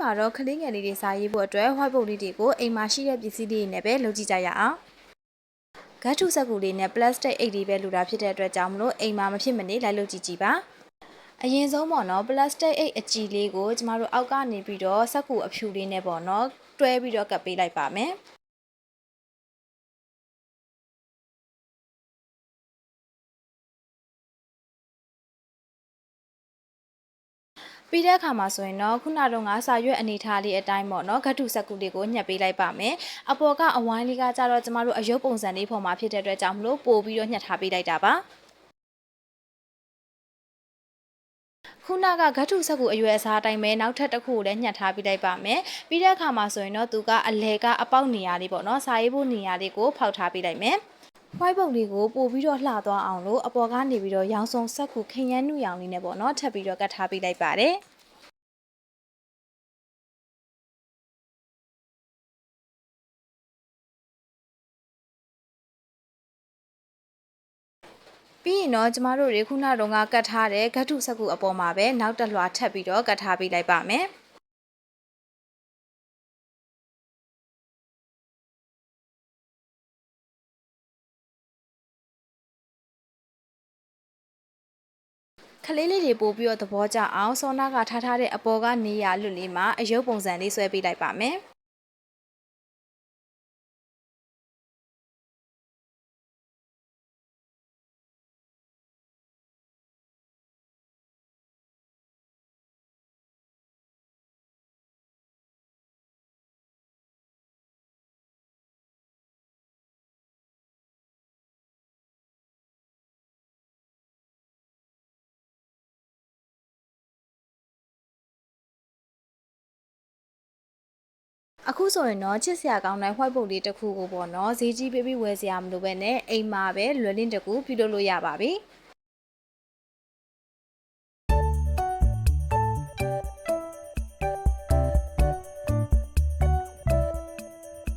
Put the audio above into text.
မှာတော့ကလေးငယ်လေးတွေစာရေးဖို့အတွက် white board လေးတွေကိုအိမ်မှာရှိတဲ့ပစ္စည်းလေးတွေနဲ့ပဲလုပ်ကြည့်ကြရအောင်ဂတ်ထုစက်ကူလေးနဲ့ plastic အိတ်တွေပဲလိုတာဖြစ်တဲ့အတွက်ကြောင့်မလို့အိမ်မှာမဖြစ်မနေလိုက်လုပ်ကြည့်ကြည့်ပါအရင်ဆုံးပေါ့နော် plastic အိတ်အကြည်လေးကိုကျမတို့အောက်ကနေပြီးတော့စက်ကူအဖြူလေးနဲ့ပေါ့နော်တွဲပြီးတော့ကပ်ပေးလိုက်ပါမယ် ပြီးတဲ့အခါမှာဆိုရင်တော့ခုနကတော့ငါစာရွက်အနေထားလေးအတိုင်းပေါ့နော်ဂတ်ထုစက်ကူလေးကိုညှက်ပေးလိုက်ပါမယ်အပေါ်ကအဝိုင်းလေးကကြတော့ကျမတို့အယုတ်ပုံစံလေးပေါ်မှာဖြစ်တဲ့အတွက်ကြောင့်မလို့ပို့ပြီးတော့ညှက်ထားပေးလိုက်တာပါခုနကဂတ်ထုဆက်ကူအရွယ်အစားအတိုင်းပဲနောက်ထပ်တစ်ခုကိုလည်းညှက်ထားပေးလိုက်ပါမယ်ပြီးတဲ့အခါမှာဆိုရင်တော့သူကအလဲကအပေါက်နေရာလေးပေါ့နော်စာရေးဖို့နေရာလေးကိုဖောက်ထားပေးလိုက်မယ် white ပုံလေးကိုပို့ပြီးတော့လှသွားအောင်လို့အပေါ်ကနေပြီးတော့ရောင်စုံဆက်ကူခရမ်းနုရောင်လေးနဲ့ပေါ့နော်ထပ်ပြီးတော့ကတ်ထားပေးလိုက်ပါတယ်ပြီးရင်တော့ကျမတို့တွေခုနတုန်းကကတ်ထားတဲ့ဂတ်ထုဆက်ကူအပေါ်မှာပဲနောက်တစ်လွှာထပ်ပြီးတော့ကတ်ထားပေးလိုက်ပါမယ် ခလေးလေးတွေပို့ပြီးတော့သဘောကျအောင်စောနာကထားထားတဲ့အပေါ်ကနေရာလွတ်လေးမှာအယုတ်ပုံစံလေးဆွဲပေးလိုက်ပါမယ် အခုဆိုရင်တော့ချစ်စရာကောင်းတဲ့ white board လေးတစ်ခုကိုပေါ့နော်ဈေးကြီးပေးပြီးဝယ်စရာမလိုပဲနဲ့အိမ်မှာပဲလွယ်လင်းတစ်ခုပြုလုပ်လို့ရပါပြီ။